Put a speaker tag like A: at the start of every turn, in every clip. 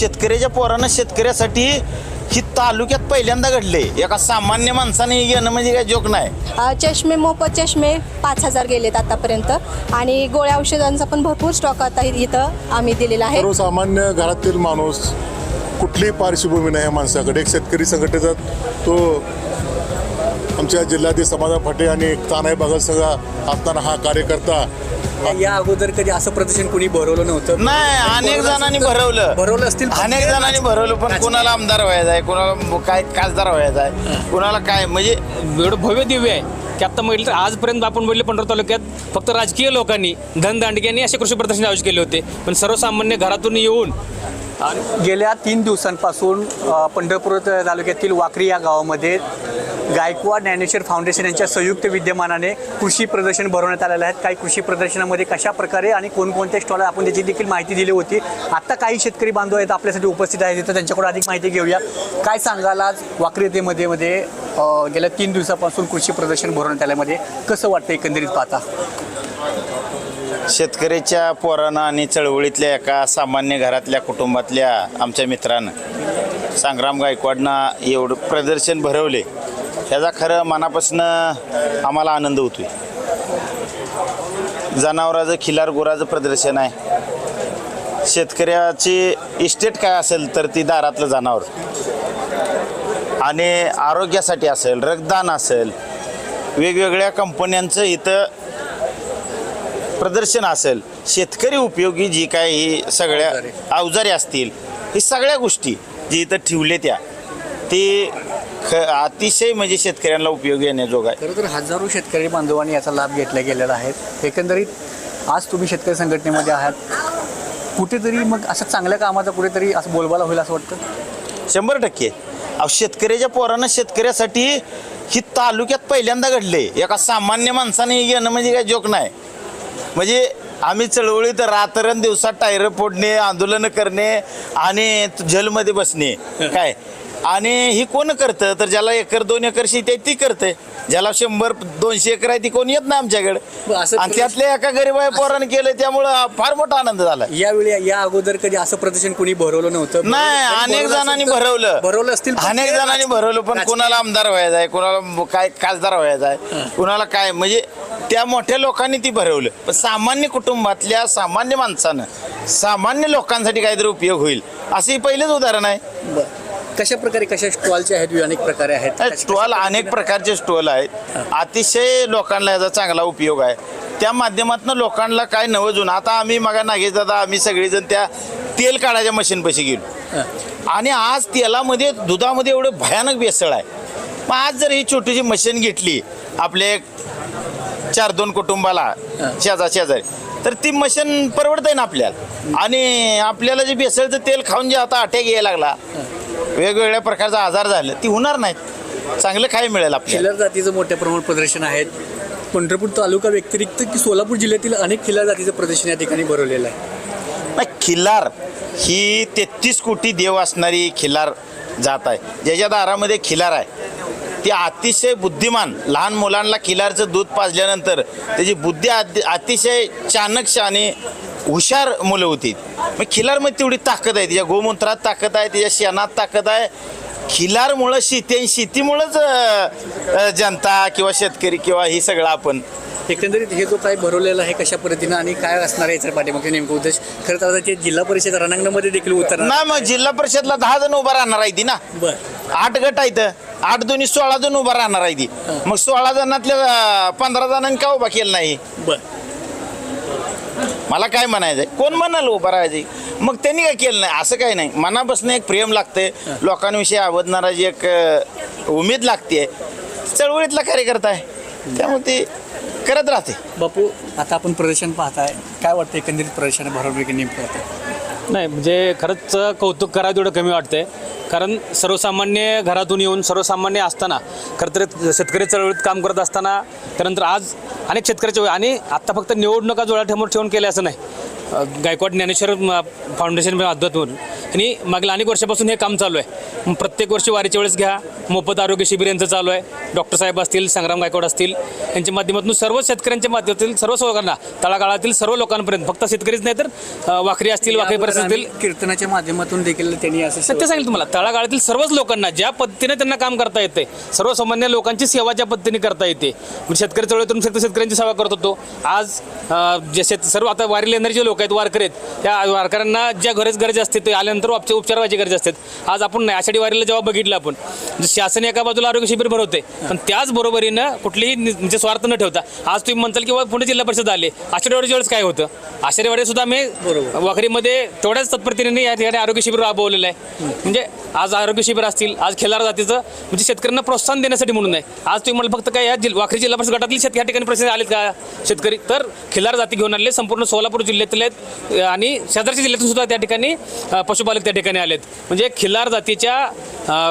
A: शेतकऱ्याच्या पोरानं शेतकऱ्यासाठी ही तालुक्यात पहिल्यांदा घडले. एका सामान्य माणसाने हे घेणं म्हणजे काय जोक नाही.
B: अ, चष्मे मोफत चष्मे पाच हजार गेलेत आतापर्यंत. आणि गोळ्या औषधांचा पण भरपूर स्टॉक आता इ- इथं आम्ही दिलेला आहे.
C: सर्वसामान्य घरातील माणूस कुठलीही पार्श्वभूमी नाही या माणसाकडे. एक शेतकरी संघटनेचा तो आमच्या जिल्ह्यातील समाधान फाटे आणि तानाई बागल संघ असताना हा कार्यकर्ता
D: या अगोदर कधी असं प्रदर्शन कोणी भरवलं नव्हतं?
A: नाही अनेक जणांनी भरवलं.
D: भरवलं असतील
A: अनेक जणांनी भरवलं पण कुणाला आमदार व्हायचा आहे कुणाला काय खासदार व्हायचा आहे कुणाला काय म्हणजे
E: एवढं भव्य दिव्य आहे की आता म्हटलं तर आजपर्यंत आपण बघितलं पंढरपूर तालुक्यात फक्त राजकीय लोकांनी धनदांडग्यांनी असे कृषी प्रदर्शन आयोजित केले होते. पण सर्वसामान्य घरातून येऊन
D: गेल्या तीन दिवसांपासून पंढरपूर तालुक्यातील वाकरी या गावामध्ये गायकवाड ज्ञानेश्वर फाउंडेशन यांच्या संयुक्त विद्यमानाने कृषी प्रदर्शन भरवण्यात आलेलं आहे. काही कृषी प्रदर्शनामध्ये कशा प्रकारे आणि कोणकोणत्या स्टॉल आपण त्याची देखील माहिती दिली होती. आता काही शेतकरी बांधव आहेत आपल्यासाठी उपस्थित आहेत तर त्यांच्याकडून अधिक माहिती घेऊया. काय सांगाल आज वाकरी येथेमध्ये मध्ये गेल्या तीन दिवसापासून कृषी प्रदर्शन भरवण्यात आल्यामध्ये? कसं वाटतं एकंदरीत पाहता?
A: शेतकऱ्याच्या पोरानं आणि चळवळीतल्या एका सामान्य घरातल्या कुटुंबातल्या आमच्या मित्रानं संग्राम गायकवाडनं एवढं प्रदर्शन भरवले. ह्याचा खरं मनापासून आम्हाला आनंद होतो आहे जनावराचं खिलार गुराचं प्रदर्शन आहे. शेतकऱ्याची इस्टेट काय असेल तर ती दारातलं जनावर. आणि आरोग्यासाठी असेल रक्तदान असेल वेगवेगळ्या कंपन्यांचं इथं प्रदर्शन असेल शेतकरी उपयोगी जी काय ही सगळ्या अवजारे. असतील ही सगळ्या गोष्टी जी इथं ठेवले त्या ते ख अतिशय म्हणजे शेतकऱ्यांना उपयोगी येण्याजोग आहे.
D: खरं तर हजारो शेतकरी बांधवांनी याचा लाभ घेतला गेलेला आहे. एकंदरीत आज तुम्ही शेतकरी संघटनेमध्ये आहात. कुठेतरी मग असं चांगल्या कामाचा कुठेतरी असं बोलबाला होईल असं वाटतं?
A: शंभर टक्के. अहो शेतकऱ्याच्या पोरानं शेतकऱ्यासाठी ही तालुक्यात पहिल्यांदा घडले एका सामान्य माणसाने घेणं म्हणजे काय जोक नाही. म्हणजे आम्ही चळवळीत रात्रन दिवसात टायर फोडणे आंदोलनं करणे आणि जेलमध्ये बसणे. काय? आणि ही कोण करतं? तर ज्याला एकर दोन एकर शेती आहे ती करते. ज्याला शंभर दोनशे एकर आहे ती कोण येत नाही आमच्याकडे. आणि त्यातल्या एका गरीबाई पोरानं केलं त्यामुळं फार मोठा आनंद झाला.
D: यावेळी या अगोदर कधी असं प्रदर्शन कोणी भरवलं नव्हतं?
A: नाही अनेक जणांनी भरवलं.
D: भरवलं असतील
A: अनेक जणांनी भरवलं पण कोणाला आमदार व्हायचा आहे कोणाला काय खासदार व्हायचा आहे कोणाला काय म्हणजे त्या मोठ्या लोकांनी ती भरवलं. पण सामान्य कुटुंबातल्या सामान्य माणसानं सामान्य लोकांसाठी काहीतरी उपयोग होईल. असं हे पहिलेच उदाहरण आहे.
D: कशा प्रकारे कशा स्टॉलचे आहेत अनेक प्रकारे आहेत?
A: स्टॉल अनेक प्रकारचे स्टॉल आहेत. अतिशय लोकांना याचा चांगला उपयोग आहे. त्या माध्यमातून लोकांना काय नवजून आता आम्ही मगा नागेश दादा आम्ही सगळेजण त्या तेल काढायच्या मशीनपाशी गेलो. आणि आज तेलामध्ये दुधामध्ये एवढं भयानक भेसळ आहे. मग आज जर ही छोटीशी मशीन घेतली आपले चार दोन कुटुंबाला शेजा शेजारी तर ती मशीन परवडत ना आपल्याला. आणि आपल्याला जे भेसळचं तेल खाऊन जे आता अटॅक यायला लागला वेगवेगळ्या प्रकारचा आजार झाला ती होणार नाहीत. चांगलं काय मिळेल आपल्याला.
D: खिल्लार जातीचं मोठ्या प्रमाणात प्रदर्शन आहेत. पंढरपूर तालुका व्यतिरिक्त की सोलापूर जिल्ह्यातील अनेक खिल्लार जातीचं प्रदर्शन या ठिकाणी भरवलेलं आहे?
A: नाही खिल्लार ही तेहतीस कोटी देव असणारी खिल्लार जात आहे. ज्याच्या दारामध्ये खिलार आहे. ती अतिशय बुद्धिमान लहान मुलांना खिलारचं दूध पाजल्यानंतर त्याची बुद्धी अतिशय चाणक्ष आणि हुशार मुलं होती. मग खिलारमध्ये तेवढी ताकद आहे तिच्या गोमूत्रात ताकद आहे तिच्या शेणात ताकद आहे. खिलारमुळं शेती आणि शेतीमुळंच जनता किंवा शेतकरी किंवा ही सगळं आपण
D: एकंदरीत हे जो काय भरवलेला आहे कशा पद्धतीनं आणि काय असणार आहे याच्या पाठीमागचे नेमकं उद्देश? खरं तर आता ते जिल्हा परिषद रणांगणामध्ये देखील उतरणार.
A: नाही मग जिल्हा परिषदला दहा जण उभा राहणार आहे ती ना.
D: बरं.
A: आठ गट आहेत. आठ दोन्ही सोळा जण उभा राहणार आहे ती. मग सोळा जणातल्या अं, पंधरा जणांनी का उभा केलं नाही?
D: बरं.
A: मला काय म्हणायचंय? कोण म्हणाल उभा राहायचे? मग त्यांनी काय केलं नाही? असं काही नाही. मनापासून एक प्रेम लागते लोकांविषयी आवडणारा जी एक अं, उमेद लागते चळवळीतला कार्यकर्ता आहे. त्यामुळे ते करत राहते.
D: बापू आता आपण प्रदर्शन पाहताय. काय वाटतं एकंदरीत प्रदर्शन भरवलं की नेमकं आता?
E: नाही म्हणजे खरंच कौतुक करावं तेवढं कमी वाटतंय. कारण सर्वसामान्य घरातून येऊन सर्वसामान्य असताना खरं तर शेतकरी चळवळीत काम करत असताना त्यानंतर आज अनेक शेतकऱ्याचे आणि आत्ता फक्त निवडणुका जोळ्याठेमोर ठेवून केले असं नाही. गायकवाड ज्ञानेश्वर फाउंडेशन अध्यात्मून यांनी मागील अनेक वर्षापासून हे काम चालू आहे. प्रत्येक वर्षी वारीच्या वेळेस घ्या. मोफत आरोग्य शिबिर यांचं चालू आहे. डॉक्टर साहेब असतील संग्राम गायकवाड असतील यांच्या माध्यमातून सर्व शेतकऱ्यांच्या माध्यमातील सर्व लोकांना तळागाळातील सर्व लोकांपर्यंत फक्त शेतकरीच नाही तर वाखरी असतील वाखरी परिसर असतील
D: कीर्तनाच्या माध्यमातून देखील त्यांनी असं
E: सत्य सांगितलं तुम्हाला. तळागाळातील सर्वच लोकांना ज्या पद्धतीने त्यांना काम करता येते सर्वसामान्य लोकांची सेवा ज्या पद्धतीने करता येते म्हणजे शेतकरी चळवळीतून फक्त शेतकऱ्यांची सेवा करत होतो. आज जे शेत सर्व आता वारीला येणारे जे लोक आहेत वारकरी आहेत त्या वारकऱ्यांना ज्या गरज गरज असते ते आल्यानंतर उपचार उपचार व्हायची गरज असते आज आपण नाही आषाढी वारीला जेव्हा बघितलं आपण जे शासन एका बाजूला आरोग्य शिबिर भरवते पण त्याच बरोबरीनं कुठलीही म्हणजे स्वार्थ न ठेवता आज तुम्ही म्हणताल की पुणे जिल्हा परिषद आले आषाढी वारीच्या वेळेस काय होतं? आषाढी वारी सुद्धा आम्ही वाखरीमध्ये तेवढ्याच तत्परतेने या ठिकाणी आरोग्य शिबिर राबवलेलं आहे. म्हणजे आज आरोग्य शिबिर असतील आज खिलार जातीचं म्हणजे शेतकऱ्यांना प्रोत्साहन देण्यासाठी म्हणून आहे. आज तुम्ही मला फक्त काय या जिल्हा वाखरी जिल्हा परिषद गटातील शेत या ठिकाणी प्रसिद्ध आलेत का शेतकरी? तर खिलार जाती घेऊन आले संपूर्ण सोलापूर जिल्ह्यातील आहेत आणि शेजारच्या जिल्ह्यातून सुद्धा त्या ठिकाणी पशुपालक त्या ठिकाणी आलेत. म्हणजे खिलार जातीच्या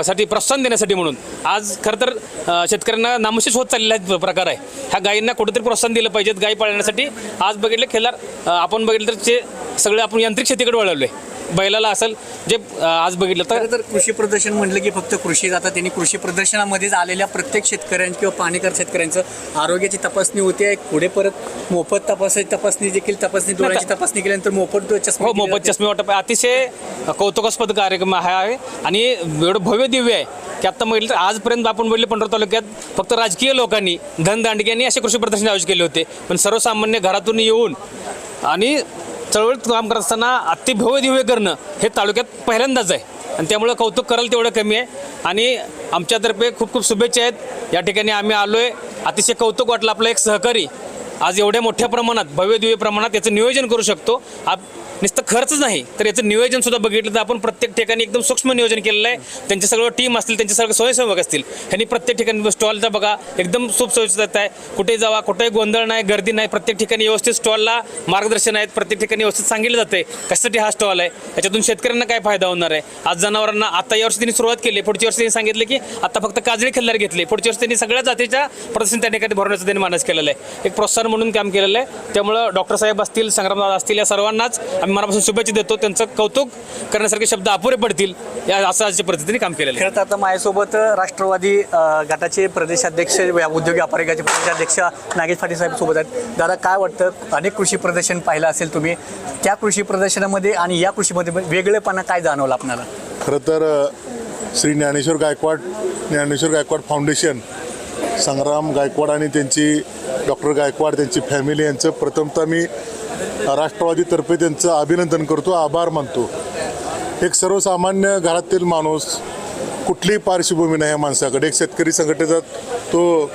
E: साठी प्रोत्साहन देण्यासाठी म्हणून. आज खरं तर शेतकऱ्यांना नामशेष होत चाललेला प्रकार आहे. ह्या गायींना कुठेतरी प्रोत्साहन दिलं पाहिजेत गायी पाळण्यासाठी. आज बघितलं खिलार अ, आपण बघितलं तर ते सगळे आपण यांत्रिक शेतीकडे वळवले बैलाला असेल जे आज बघितलं तर
D: तर कृषी प्रदर्शन म्हटलं की फक्त कृषी जातात त्यांनी कृषी प्रदर्शनामध्येच आलेल्या प्रत्येक शेतकऱ्यांची किंवा पाणीकर शेतकऱ्यांचं आरोग्याची तपासणी होते. पुढे परत मोफत तपास तपासणी देखील तपासणी डोळ्याची तपासणी केल्यानंतर मोफत चष्मा
E: हो मोफत. चष्मे वाटप. अतिशय कौतुकास्पद कार्यक्रम हा आहे. आणि एवढं भव्य दिव्य आहे की आत्ता म्हटलं तर आजपर्यंत आपण बोलले पंढरा तालुक्यात फक्त राजकीय लोकांनी धनदांडग्यांनी असे कृषी प्रदर्शन आयोजित केले होते. पण सर्वसामान्य घरातून येऊन आणि चळवळीत काम करत असताना अति भव्य दिव्य करणं हे तालुक्यात पहिल्यांदाच आहे. आणि त्यामुळं कौतुक कराल तेवढं कमी आहे. आणि आमच्यातर्फे खूप खूप शुभेच्छा आहेत. या ठिकाणी आम्ही आलो आहे अतिशय कौतुक वाटलं आपलं एक सहकारी. आज एवढ्या मोठ्या प्रमाणात भव्य दिव्य प्रमाणात याचं नियोजन करू शकतो. आप नुसतं खर्चच नाही तर याचं नियोजन सुद्धा बघितलं तर आपण प्रत्येक ठिकाणी एकदम सूक्ष्म नियोजन केलेलं आहे. त्यांचे सगळं टीम असतील त्यांचे सगळे स्वयंसेवक असतील ह्यांनी प्रत्येक ठिकाणी स्टॉलचा बघा एकदम सुपसुविधा आहे. कुठे जावा कुठेही गोंधळ नाही गर्दी नाही प्रत्येक ठिकाणी व्यवस्थित स्टॉलला मार्गदर्शन आहेत प्रत्येक ठिकाणी व्यवस्थित सांगितलं जाते कशासाठी हा स्टॉल आहे याच्यातून शेतकऱ्यांना काय फायदा होणार आहे? आज जनावरांना आता यावर्षी त्यांनी सुरुवात केली पुढच्या वर्षी त्यांनी सांगितलं की आता फक्त काजळी खिल्लार घेतले पुढच्या वर्षी त्यांनी सगळ्या जातीच्या प्रदर्शन त्या ठिकाणी भरवण्याचं त्यांनी मानस केलेलं आहे. एक प्रोत्साहन म्हणून काम केलेलं आहे. त्यामुळं डॉक्टर साहेब असतील संग्रामदादा असतील या सर्वांनाच आम्ही मनापासून शुभेच्छा देतो. त्यांचं कौतुक करण्यासारखे शब्द अपुरे पडतील या असं आजच्या पद्धतीने काम केलेलं आहे.
D: खरं तर आता माझ्यासोबत राष्ट्रवादी गटाचे प्रदेशाध्यक्ष उद्योग व्यापारी गटाचे प्रदेशाध्यक्ष नागेश पाटील साहेब सोबत आहेत. दादा काय वाटतं? अनेक कृषी प्रदर्शन पाहिलं असेल तुम्ही. त्या कृषी प्रदर्शनामध्ये आणि या कृषीमध्ये वेगळेपणा काय जाणवलं आपल्याला?
C: खरं तर श्री ज्ञानेश्वर गायकवाड ज्ञानेश्वर गायकवाड फाउंडेशन संग्राम गायकवाड आणि त्यांची डॉक्टर गायकवाड त्यांची फॅमिली यांचं. प्रथमतः मी राष्ट्रवादीतर्फे त्यांचं अभिनंदन करतो आभार मानतो. एक सर्वसामान्य घरातील माणूस कुठलीही पार्श्वभूमी नाही या माणसाकडे. एक शेतकरी संघटनेचा तो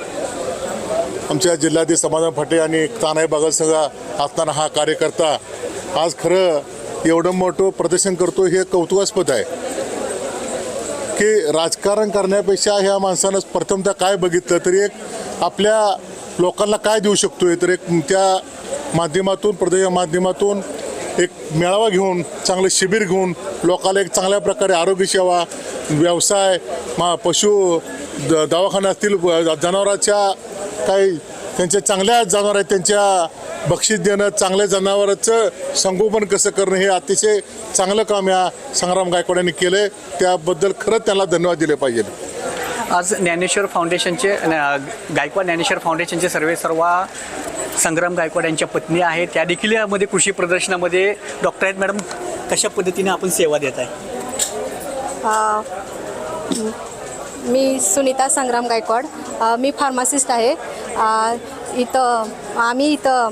C: आमच्या जिल्ह्यातील समाधान फाटे आणि तानाई बागल सगळा असताना हा कार्यकर्ता आज खरं एवढं मोठं प्रदर्शन करतो हे कौतुकास्पद आहे. की राजकारण करण्यापेक्षा ह्या माणसानं प्रथमतः काय बघितलं तरी एक आपल्या लोकांना काय देऊ शकतोय? तर एक त्या माध्यमातून प्रदेश माध्यमातून एक मेळावा घेऊन चांगलं शिबिर घेऊन लोकांना एक चांगल्या प्रकारे आरोग्य सेवा व्यवसाय मा पशु द दवाखान्यातील असतील व जनावराच्या काही त्यांच्या चांगल्या जनावर आहेत त्यांच्या बक्षीस देणं चांगल्या जनावराचं संगोपन कसं करणं हे अतिशय चांगलं काम या संग्राम गायकवाड यांनी केलं आहे त्याबद्दल खरंच त्यांना धन्यवाद दिले पाहिजे
D: आज ज्ञानेश्वर फाउंडेशनचे गायकवाड ज्ञानेश्वर फाउंडेशनचे सर्वे सर्वा संग्राम गायकवाड यांच्या पत्नी आहेत. त्या देखील यामध्ये कृषी प्रदर्शनामध्ये डॉक्टर आहेत. मॅडम कशा पद्धतीने आपण सेवा देत आहे?
B: मी सुनीता संग्राम गायकवाड. मी फार्मासिस्ट आहे. इथं आम्ही इथं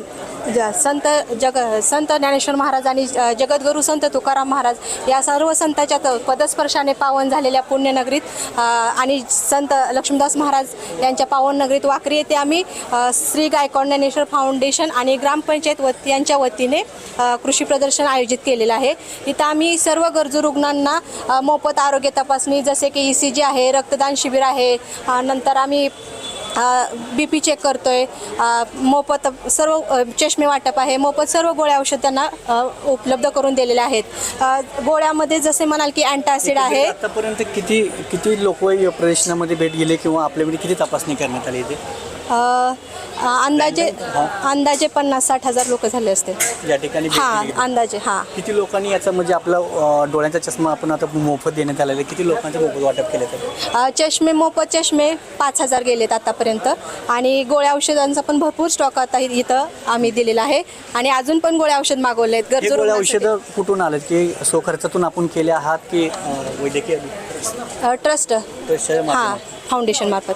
B: ज संत जग संत ज्ञानेश्वर महाराज आणि अ, जगद्गुरू संत तुकाराम महाराज या सर्व संतांच्या त- पदस्पर्शाने पावन झालेल्या पुण्यनगरीत आणि संत लक्ष्मीदास महाराज यांच्या पावन नगरीत वाकरी येथे आम्ही श्री गायकवाड ज्ञानेश्वर फाउंडेशन आणि ग्रामपंचायत वत यांच्या वतीने कृषी प्रदर्शन आयोजित केलेलं आहे. इथं आम्ही सर्व गरजू रुग्णांना मोफत आरोग्य तपासणी जसे की ई सी जी आहे रक्तदान शिबिर आहे नंतर आम्ही बी पी चेक करतोय. अ, मोफत सर्व चष्मे वाटप आहे. मोफत सर्व गोळ्या औषध त्यांना उपलब्ध करून दिलेले आहेत. गोळ्यामध्ये जसे म्हणाल की अँटासिड आहे.
D: आतापर्यंत किती किती लोक या प्रदर्शनामध्ये भेट गेले किंवा आपल्याकडे किती तपासणी करण्यात आली इथे?
B: अंदाजे अंदाजे पन्नास साठ हजार लोक झाले असते.
D: या ठिकाणी भेट
B: हां. अंदाजे हां.
D: किती लोकांनी याचा म्हणजे आपला अं, डोळ्यांचा चष्मा आपण आता मोफत देण्यात आलेला आहे. किती लोकांचे मोफत वाटप केले तर?
B: अ, चष्मे मोफत चष्मे पाच हजार गेलेत आतापर्यंत. आणि गोळ्या औषधांचा पण भरपूर स्टॉक आता इ- इथं आम्ही दिलेला आहे. आणि अजून पण गोळ्या औषध मागवले आहेत
D: हे
B: गरजू
D: गोळ्या
B: रुग्णांसाठी.
D: औषधं कुठून आलेत? की स्वखर्चातून आपण केले आहात की अं, वैद्यकीय?
B: अ, ट्रस्ट. हां? फाउंडेशन मार्फत.